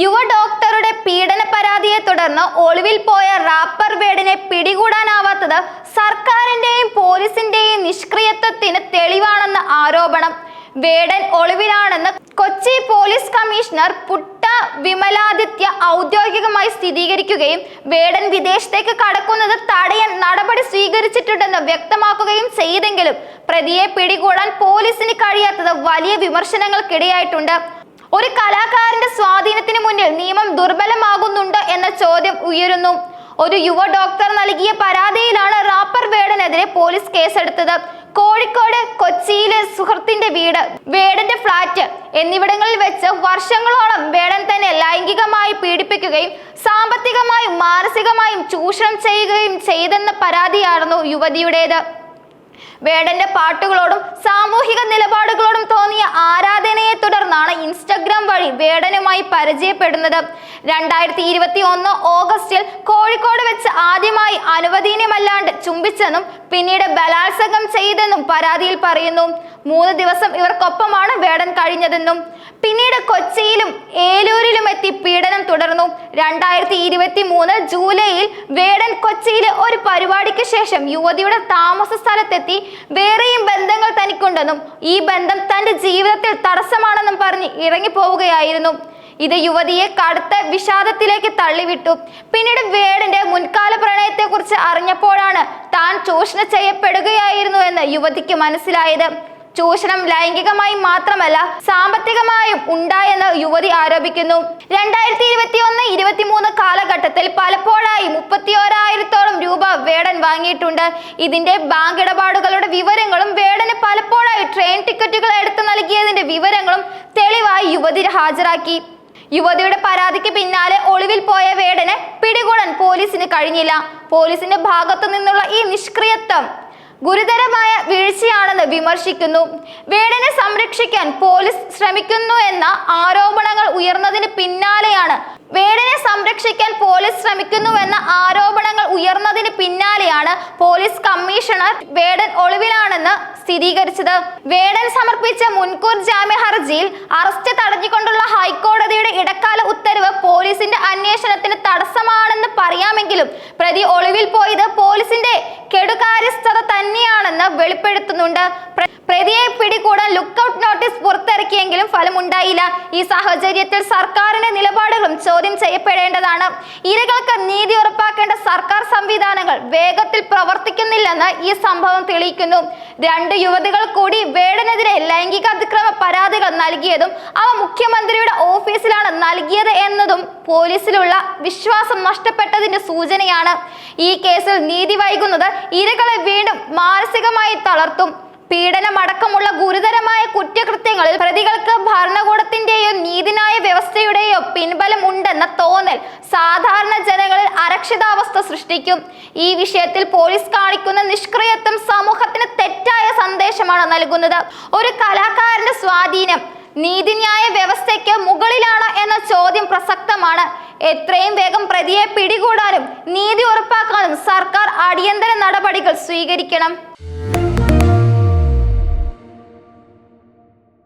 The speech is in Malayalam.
യുവ ഡോക്ടറുടെ പീഡന പരാതിയെ തുടർന്ന് ഒളിവിൽ പോയ റാപ്പർ വേഡിനെ പിടികൂടാനാവാത്തത് സർക്കാരിന്റെയും പോലീസിന്റെയും നിഷ്ക്രിയത്വത്തിന് തെളിവാണെന്ന ആരോപണം. വേടൻ ഒളിവിലാണെന്ന് കൊച്ചി പോലീസ് കമ്മീഷണർ പുട്ട വിമലാദിത്യ ഔദ്യോഗികമായി സ്ഥിരീകരിക്കുകയും വേടൻ വിദേശത്തേക്ക് കടക്കുന്നത് തടയാൻ നടപടി സ്വീകരിച്ചിട്ടുണ്ടെന്ന് വ്യക്തമാക്കുകയും ചെയ്തെങ്കിലും പ്രതിയെ പിടികൂടാൻ പോലീസിന് കഴിയാത്തത് വലിയ വിമർശനങ്ങൾക്കിടയായിട്ടുണ്ട്. ഒരു കലാകാരന്റെ സ്വാധീനത്തിന് മുന്നിൽ നിയമം ദുർബലമാകുന്നുണ്ട് എന്ന ചോദ്യം ഉയരുന്നു. ഒരു യുവ ഡോക്ടർ നൽകിയ പരാതിയിലാണ് റാപ്പർ വേടനെതിരെ പോലീസ് കേസെടുത്തത്. കോഴിക്കോട് കൊച്ചിയിലെ സുഹൃത്തിന്റെ വീട് വേടന്റെ ഫ്ളാറ്റ് എന്നിവിടങ്ങളിൽ വെച്ച് വർഷങ്ങളോളം വേടൻ തന്നെ ലൈംഗികമായി പീഡിപ്പിക്കുകയും സാമ്പത്തികമായും മാനസികമായും ചൂഷണം ചെയ്യുകയും ചെയ്തെന്ന പരാതിയായിരുന്നു യുവതിയുടേത്. വേടന്റെ പാട്ടുകളോടും സാമൂഹിക നിലപാടുകളോടും തോന്നിയ ആരാധനയെ തുടർന്നാണ് ഇൻസ്റ്റഗ്രാം വഴി വേടനുമായി പരിചയപ്പെടുന്നത്. രണ്ടായിരത്തി ഇരുപത്തി ഒന്ന് ഓഗസ്റ്റിൽ കോഴിക്കോട് വെച്ച് ആദ്യമായി അനുവദീനമല്ലാണ്ട് ചുംബിച്ചെന്നും പിന്നീട് ബലാത്സംഗം ചെയ്തെന്നും പരാതിയിൽ പറയുന്നു. മൂന്ന് ദിവസം ഇവർക്കൊപ്പമാണ് വേടൻ കഴിഞ്ഞതെന്നും പിന്നീട് കൊച്ചിയിലും ഏലൂരിലും എത്തി പീഡനം തുടർന്നു. രണ്ടായിരത്തി ഇരുപത്തി മൂന്ന് ജൂലൈയിൽ വേടൻ കൊച്ചിയിലെ ഒരു പരിപാടിക്ക് ശേഷം യുവതിയുടെ താമസ സ്ഥലത്തെത്തി. വേറെയും ബന്ധങ്ങൾ തനിക്കുണ്ടെന്നും ഈ ബന്ധം തന്റെ ജീവിതത്തിൽ തടസ്സമാണെന്നും പറഞ്ഞ് ഇറങ്ങിപ്പോവുകയായിരുന്നു. ഇത് യുവതിയെ കടുത്ത വിഷാദത്തിലേക്ക് തള്ളിവിട്ടു. പിന്നീട് വേടന്റെ മുൻകാല പ്രണയത്തെക്കുറിച്ച് അറിഞ്ഞപ്പോഴാണ് താൻ ചൂഷണം ചെയ്യപ്പെടുകയായിരുന്നു എന്ന് യുവതിക്ക് മനസ്സിലായത്. ചൂഷണം ലൈംഗികമായി മാത്രമല്ല സാമ്പത്തികമായും ഉണ്ടായെന്ന് യുവതി ആരോപിക്കുന്നു. രണ്ടായിരത്തി ഇരുപത്തി ഒന്ന് ഇരുപത്തിമൂന്ന് കാലഘട്ടത്തിൽ പലപ്പോഴായി മുപ്പത്തിയോരായിരത്തോളം രൂപ വേടൻ വാങ്ങിയിട്ടുണ്ട്. ഇതിന്റെ ബാങ്ക് ഇടപാടുകളുടെ വിവരങ്ങളും വേടന് പലപ്പോഴായി ട്രെയിൻ ടിക്കറ്റുകൾ എടുത്തു നൽകിയതിന്റെ വിവരങ്ങളും തെളിവായി യുവതി ഹാജരാക്കി. യുവതിയുടെ പരാതിക്ക് പിന്നാലെ ഒളിവിൽ പോയ വേടനെ പിടികൂടാൻ പോലീസിന് കഴിഞ്ഞില്ല. പോലീസിന്റെ ഭാഗത്തു നിന്നുള്ള ഈ നിഷ്ക്രിയത്വം ഗുരുതരമായ വീഴ്ചയാണെന്ന് വിമർശിക്കുന്നു. വീടിനെ സംരക്ഷിക്കാൻ പോലീസ് ശ്രമിക്കുന്നു എന്ന ആരോപണങ്ങൾ ഉയർന്നതിന് പിന്നാലെയാണ്. വീടിനെ സംരക്ഷിക്കാൻ പോലീസ് ശ്രമിക്കുന്നുവെന്ന ആരോപണങ്ങൾ ഉയർന്നതിന് പിന്നാലെയാണ് പോലീസ് കമ്മീഷണർ വേടൻ ഒളിവിലാണെന്ന് സ്ഥിരീകരിച്ചത്. വേടൻ സമർപ്പിച്ച മുൻകൂർ ജാമ്യ ഹർജിയിൽ അറസ്റ്റ് തടഞ്ഞുകൊണ്ടുള്ള ഹൈക്കോടതിയുടെ ഇടക്കാല ഉത്തരവ് പോലീസിന്റെ അന്വേഷണത്തിന് തടസ്സമാണെന്ന് പറയാമെങ്കിലും പ്രതി ഒളിവിൽ പോയത് പോലീസിന്റെ കെടുകാര്യസ്ഥത തന്നെയാണെന്ന് വെളിപ്പെടുത്തുന്നുണ്ട്. പ്ര- ലുക്ക് ഔട്ട് നോട്ടീസ് പുറത്തിറക്കിയെങ്കിലും ഫലമുണ്ടായില്ല. ഈ സാഹചര്യത്തിൽ സർക്കാരിന്റെ നിലപാടുകളും ചോദ്യം ചെയ്യപ്പെടേണ്ടതാണ്. ഇരകൾക്ക് നീതി ഉറപ്പാക്കേണ്ട സർക്കാർ സംവിധാനങ്ങൾ വേഗത്തിൽ പ്രവർത്തിക്കുന്നില്ലെന്ന് ഈ സംഭവം തെളിയിക്കുന്നു. രണ്ട് യുവതികൾ കൂടി വേടനെതിരെ ലൈംഗിക അതിക്രമ പരാതികൾ നൽകിയതും അവ മുഖ്യമന്ത്രിയുടെ ഓഫീസിലാണ് നൽകിയത് എന്നതും പോലീസിലുള്ള വിശ്വാസം നഷ്ടപ്പെട്ടതിന്റെ സൂചനയാണ്. ഈ കേസിൽ നീതി വൈകുന്നത് ഇരകളെ വീണ്ടും മാനസികമായി തളർത്തും. പീഡനമടക്കമുള്ള ഗുരുതരമായ കുറ്റകൃത്യങ്ങളിൽ പ്രതികൾക്ക് ഭരണകൂടത്തിന്റെയോ നീതിന്യായ വ്യവസ്ഥയുടെയോ പിൻബലം ഉണ്ടെന്ന തോന്നൽ സാധാരണ ജനങ്ങളിൽ അരക്ഷിതാവസ്ഥ സൃഷ്ടിക്കും. ഈ വിഷയത്തിൽ പോലീസ് കാണിക്കുന്ന നിഷ്ക്രിയത്വം സമൂഹത്തിന് തെറ്റായ സന്ദേശമാണ് നൽകുന്നത്. ഒരു കലാകാരന്റെ സ്വാധീനം നീതിന്യായ വ്യവസ്ഥയ്ക്ക് മുകളിലാണ് എന്ന ചോദ്യം പ്രസക്തമാണ്. എത്രയും വേഗം പ്രതിയെ പിടികൂടാനും നീതി ഉറപ്പാക്കാനും സർക്കാർ അടിയന്തര നടപടികൾ സ്വീകരിക്കണം.